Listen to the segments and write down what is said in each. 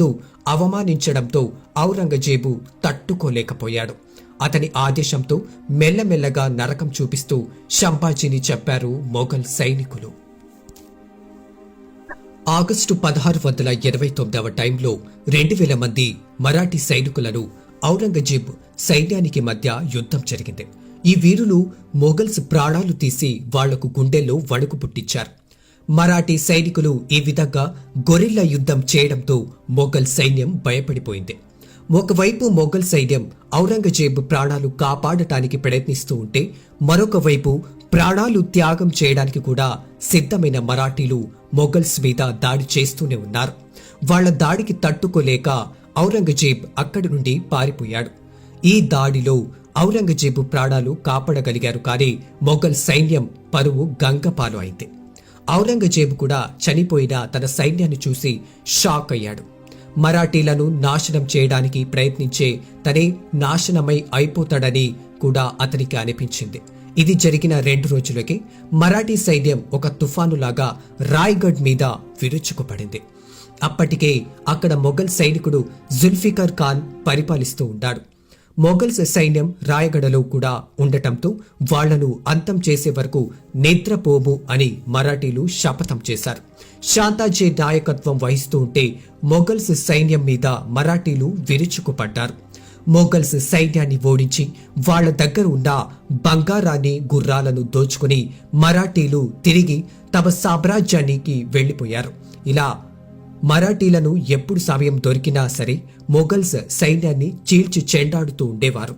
ముందు అవమానించడంతో ఔరంగజేబు తట్టుకోలేకపోయాడు. అతని ఆదేశంతో మెల్లమెల్లగా నరకం చూపిస్తూ శంభాజీని చెప్పారు మొఘల్ సైనికులు. ఆగస్టు పదహారు వందల ఇరవై తొమ్మిదవ టైంలో రెండు వేల మంది మరాఠీ సైనికులను ఔరంగజేబ్ సైన్యానికి మధ్య యుద్ధం జరిగింది. ఈ వీరులు మొఘల్స్ ప్రాణాలు తీసి వాళ్ళకు గుండెల్లో వణుకు పుట్టించారు. మరాఠీ సైనికులు ఈ విధంగా గొరిల్లా యుద్ధం చేయడంతో మొఘల్ సైన్యం భయపడిపోయింది. ఒకవైపు మొఘల్ సైన్యం ఔరంగజేబ్ ప్రాణాలు కాపాడటానికి ప్రయత్నిస్తూ ఉంటే మరొక వైపు ప్రాణాలు త్యాగం చేయడానికి కూడా సిద్ధమైన మరాఠీలు మొఘల్స్ మీద దాడి చేస్తూనే ఉన్నారు. వాళ్ళ దాడికి తట్టుకోలేక ఔరంగజేబ్ అక్కడి నుండి పారిపోయాడు. ఈ దాడిలో ఔరంగజేబు ప్రాణాలు కాపాడగలిగారు కానీ మొఘల్ సైన్యం పరువు గంగపాలు అయింది. ఔరంగజేబు కూడా చనిపోయిన తన సైన్యాన్ని చూసి షాక్ అయ్యాడు. మరాఠీలను నాశనం చేయడానికి ప్రయత్నించే తనే నాశనమై అయిపోతాడని కూడా అతనికి అనిపించింది. ఇది జరిగిన రెండు రోజులకి మరాఠీ సైన్యం ఒక తుఫానులాగా రాయ్గఢ్ మీద విరుచుకుపడింది. అప్పటికే అక్కడ మొఘల్ సైనికుడు జుల్ఫికర్ ఖాన్ పరిపాలిస్తూ ఉన్నాడు. మొఘల్స్ సైన్యం రాయగడలో కూడా ఉండటంతో వాళ్ళను అంతం చేసే వరకు నిద్రపోము అని మరాఠీలు శపథం చేశారు. శాంతాజీ నాయకత్వం వహిస్తూ ఉంటే మొఘల్స్ సైన్యం మీద మరాఠీలు విరుచుకుపడ్డారు. మొఘల్స్ సైన్యాన్ని ఓడించి వాళ్ళ దగ్గర ఉన్న బంగారాన్ని గుర్రాలను దోచుకుని మరాఠీలు తిరిగి తమ సామ్రాజ్యానికి వెళ్ళిపోయారు ఇలా మరాఠీలను ఎప్పుడు సమయం దొరికినా సరే మొఘల్స్ సైన్యాన్ని చీల్చి చెండాడుతూ ఉండేవారు.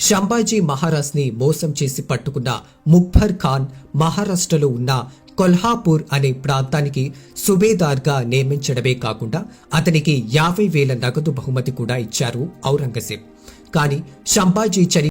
షంబాజీ మహారాజ్ని మోసం చేసి పట్టుకున్న ముక్ఫర్ ఖాన్ మహారాష్ట్రలో ఉన్న కొల్హాపూర్ అనే ప్రాంతానికి సుబేదార్గా నియమించడమే కాకుండా అతనికి యాభై వేల నగదు బహుమతి కూడా ఇచ్చారు ఔరంగజేబ్. కానీ షంబాజీ చని